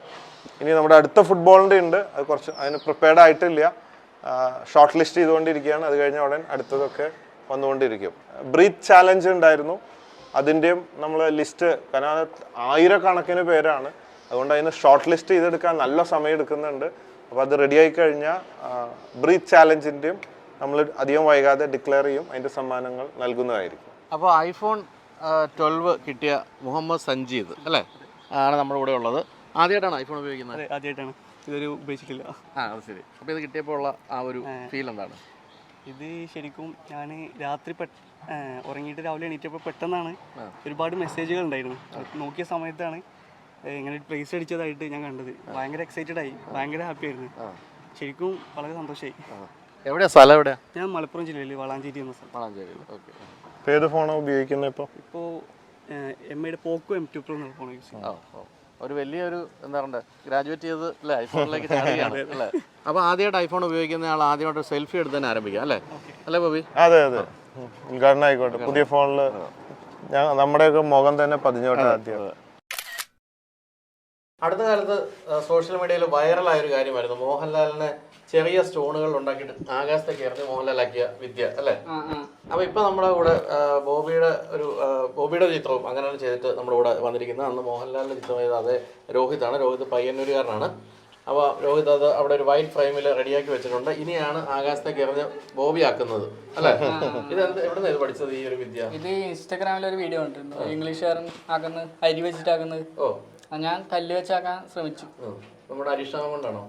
ഇനി നമ്മുടെ അടുത്ത ഫുട്ബോളിന്റെ ഉണ്ട്. അത് കുറച്ച് അതിന് പ്രിപ്പയർഡ് ആയിട്ടില്ല. ഷോർട്ട് ലിസ്റ്റ് ചെയ്തുകൊണ്ടിരിക്കുകയാണ്. അത് കഴിഞ്ഞ ഉടൻ അടുത്തതൊക്കെ വന്നുകൊണ്ടിരിക്കും. ബ്രീത്ത് ചാലഞ്ച് ഉണ്ടായിരുന്നു. അതിന്റെയും നമ്മൾ ലിസ്റ്റ് കാരണം അത് ആയിരക്കണക്കിന് പേരാണ്. അതുകൊണ്ട് അതിന് ഷോർട്ട് ലിസ്റ്റ് ചെയ്തെടുക്കാൻ നല്ല സമയം എടുക്കുന്നുണ്ട്. അപ്പോൾ അത് റെഡി ആയി കഴിഞ്ഞാൽ ബ്രീത്ത് ചാലഞ്ചിന്റെയും നമ്മൾ അധികം വൈകാതെ ഡിക്ലെയർ ചെയ്യും. അതിന്റെ സമ്മാനങ്ങൾ നൽകുന്നതായിരിക്കും. അപ്പോൾ ഐഫോൺ ട്വൽവ് കിട്ടിയ മുഹമ്മദ് സഞ്ജീദ് അല്ലേ? ആണ് നമ്മുടെ കൂടെ ഉള്ളത്. ആദ്യമായിട്ടാണ് ഐഫോൺ ഉപയോഗിക്കുന്നത്. ആദ്യമായിട്ടാണ്. ഇതൊരു ഉപയോഗിച്ചിട്ടില്ല. ആ അത് ശരി. അപ്പോൾ ഇത് കിട്ടിയപ്പോൾ ഉള്ള ആ ഒരു ഫീൽ എന്താണ്? ഇത് ശരിക്കും ഞാൻ രാത്രി പെ ഉറങ്ങിയിട്ട് രാവിലെ എണീറ്റപ്പോൾ പെട്ടെന്നാണ് ഒരുപാട് മെസ്സേജുകൾ ഉണ്ടായിരുന്നു. നോക്കിയ സമയത്താണ് ഇങ്ങനെ പ്ലേസ് അടിച്ചതായിട്ട് ഞാൻ കണ്ടത്. ഭയങ്കര എക്സൈറ്റഡ് ആയി ഭയങ്കര ഹാപ്പി ആയിരുന്നു. ശരിക്കും വളരെ സന്തോഷമായി എവിടെയാ സ്ഥലം എവിടെയാ? ഞാൻ മലപ്പുറം ജില്ലയിൽ വളാഞ്ചേരി എന്ന സ്ഥലം. വളാഞ്ചേരി ഓക്കെ. ഇപ്പോൾ ഏത് ഫോണാണ് ഉപയോഗിക്കുന്നത് ഇപ്പോൾ ഇപ്പോൾ എം ഐയുടെ പോക്കോ എം ടു പ്രോ എന്നുള്ള ഫോൺ യൂസ് ചെയ്യുന്നത് ഒരു വലിയൊരു എന്താ പറയണ്ടേ ഗ്രാജുവേറ്റ് ചെയ്ത് അല്ലേ ഐഫോണിലേക്ക് ചാടുകയാണ് അല്ലേ അപ്പോൾ ആദ്യമായിട്ട് ഐഫോൺ ഉപയോഗിക്കുന്ന ആൾ ആദ്യമായിട്ട് സെൽഫി എടുത്ത് തന്നെ ആരംഭിക്കാം അല്ലേ അല്ലേ ബോബി? അതെ അതെ. ഉദ്ഘാടനം ആയിക്കോട്ടെ. പുതിയ ഫോണിൽ ഞാൻ നമ്മുടെയൊക്കെ മുഖം തന്നെ പതിഞ്ഞോട്ടെ ആദ്യം. അടുത്ത കാലത്ത് സോഷ്യൽ മീഡിയയിൽ വൈറലായ ഒരു കാര്യമായിരുന്നു മോഹൻലാലിനെ ചെറിയ സ്റ്റോണുകൾ ഉണ്ടാക്കിയിട്ട് ആകാശത്തേക്ക് എറിഞ്ഞ് മോഹൻലാലാക്കിയ വിദ്യ അല്ലേ? അപ്പൊ ഇപ്പൊ നമ്മുടെ കൂടെ ബോബിയുടെ ഒരു ബോബിയുടെ ചിത്രവും അങ്ങനെയാണ് ചെയ്തിട്ട് നമ്മുടെ കൂടെ വന്നിരിക്കുന്നത്. അന്ന് മോഹൻലാലിന്റെ ചിത്രം ചെയ്ത അതേ രോഹിതാണ് രോഹിത് പയ്യന്നൂരുകാരനാണ്. അപ്പോൾ രോഹിത് അത് അവിടെ ഒരു വൈറ്റ് ഫ്രെയിമിൽ റെഡിയാക്കി വെച്ചിട്ടുണ്ട്. ഇനിയാണ് ആകാശത്തേക്ക് എറിഞ്ഞ് ബോബി ആക്കുന്നത് അല്ലേ? ഇത് എന്ത് എവിടെ നിന്ന് ഇത് പഠിച്ചത് ഈ ഒരു വിദ്യ? ഇത് ഇൻസ്റ്റാഗ്രാമിൽ ഒരു വീഡിയോ ഉണ്ട് ഇംഗ്ലീഷുകാരൻ ആക്കുന്നത് അരി വെച്ചിട്ടാക്കുന്നത്. ഓ. ഞാൻ കല്ല് വെച്ചാക്കാൻ ശ്രമിച്ചു. നമ്മുടെ അരിഷ്ടമം കൊണ്ടാണോ?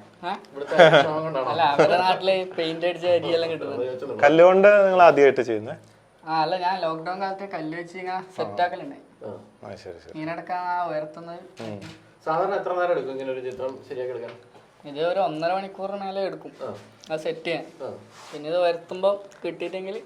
അല്ല അവരുടെ നാട്ടിൽ പെയിന്റ് അടിച്ച അരിയെല്ലാം കിട്ടുന്നത്. കല്ലുകൊണ്ട് നിങ്ങൾ ആദ്യമായിട്ട് ചെയ്യുന്നത് ആ അല്ല ഞാൻ ലോക്ക്ഡൌൺ കാലത്ത് കല്ല് വെച്ച് ഇങ്ങനെ സെറ്റ് ആക്കലുണ്ടായി ശരി ശരി. ഇങ്ങനെ എടുക്കാൻ ആ ഉയർത്തുന്നത്. സാധാരണ എത്ര നേരം എടുക്കും ഇങ്ങനെ ഒരു ചിത്രം ശരിയാക്കി എടുക്കാൻ? ഇത് ഒരു ഒന്നര മണിക്കൂറിന് മേലെ എടുക്കും. അത് സെറ്റ് ചെയ്യാൻ. പിന്നെ ഇത് ഉയർത്തുമ്പോൾ കിട്ടിയിട്ടെങ്കിൽ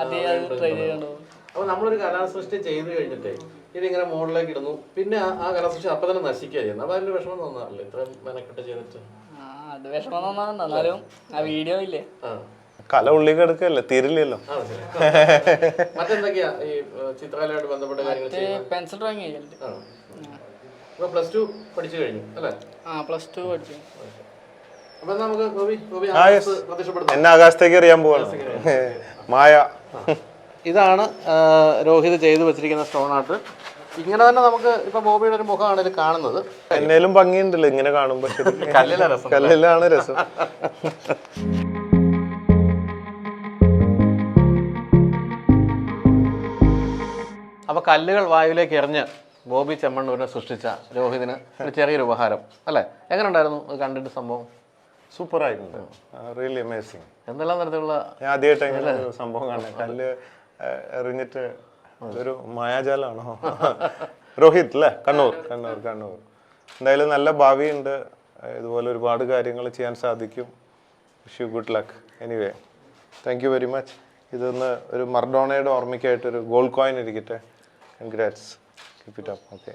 ആദ്യം അത് ട്രൈ ചെയ്യേണ്ടി അപ്പോൾ അപ്പൊ നമ്മളൊരു കലാസൃഷ്ടി ചെയ്തു കഴിഞ്ഞിട്ടേ ഇതിങ്ങനെ മുകളിലേക്ക് ഇടുന്നു. പിന്നെ ആ- ആ കലാസൃഷ്ടി അപ്പൊ തന്നെ നശിക്കുക ചെയ്യുന്നത് അപ്പൊ അതിന്റെ വിഷമം തോന്നാറില്ല? ഇത്രയും മെനക്കെട്ട് ചെയ്തിട്ട്. ആ അത് വിഷമം തോന്നാറുണ്ട്. എന്നാലും ആ വീഡിയോ ഇല്ലേ? ആ. കല ഉള്ളി കിടക്കല്ലേ? തിരില്ലല്ലോ. ആ, ശരി. മറ്റെന്തൊക്കെയാ ഈ ഏഹ്, ചിത്രകലയായിട്ട് ബന്ധപ്പെട്ട കാര്യങ്ങൾ ചെയ്യുന്നത്? പെൻസിൽ ഡ്രോയിങ് ചെയ്യലുണ്ട് ആ. ഇപ്പൊ പ്ലസ് ടു പഠിച്ചു കഴിഞ്ഞു അല്ലേ? ആ പ്ലസ് ടു പഠിച്ചു. അപ്പൊ നമുക്ക് ഗോപി ഗോപി ആ, yes. പ്രത്യക്ഷപ്പെടുത്താം എന്നെ ആകാശത്തേക്ക് എറിയാൻ പോവാണ്. മായ. ഇതാണ് ആ, രോഹിത് ചെയ്തു വെച്ചിരിക്കുന്ന സ്റ്റോൺ ആർട്ട്. ഇങ്ങനെ തന്നെ നമുക്ക് ഇപ്പൊ ബോബിയുടെ ഒരു മുഖമാണ് ഇതിൽ കാണുന്നത്. എന്നേലും ഭംഗിയുണ്ടല്ലോ ഇങ്ങനെ കാണുമ്പോ. ശരിക്കും. രസം. കല്ലിലാണ് രസം. അപ്പൊ കല്ലുകൾ വായുവിലേക്ക് എറിഞ്ഞ് ബോബി ചെമ്മണ്ണൂരിനെ സൃഷ്ടിച്ച രോഹിതിന് ഒരു ചെറിയൊരു ഉപഹാരം അല്ലേ? എങ്ങനെ ഉണ്ടായിരുന്നു അത് കണ്ടിട്ട് സംഭവം? സൂപ്പർ ആയിട്ടുണ്ട് റിയലി അമേസിങ് എന്തെല്ലാം തരത്തിലുള്ള ഞാൻ ആദ്യമായിട്ട് സംഭവം കാണുന്നത്. കല്ല് എറിഞ്ഞിട്ട് ഒരു മായാജാലാണോ രോഹിത് അല്ലേ കണ്ണൂർ കണ്ണൂർ കണ്ണൂർ. എന്തായാലും നല്ല ഭാവിയുണ്ട്. ഇതുപോലെ ഒരുപാട് കാര്യങ്ങൾ ചെയ്യാൻ സാധിക്കും. Wish you good luck anyway thank you very much ഇതൊന്ന് ഒരു മർഡോണയുടെ ഓർമ്മയ്ക്കായിട്ടൊരു ഗോൾഡ് കോയിൻ ഇരിക്കട്ടെ. Congrats keep it up okay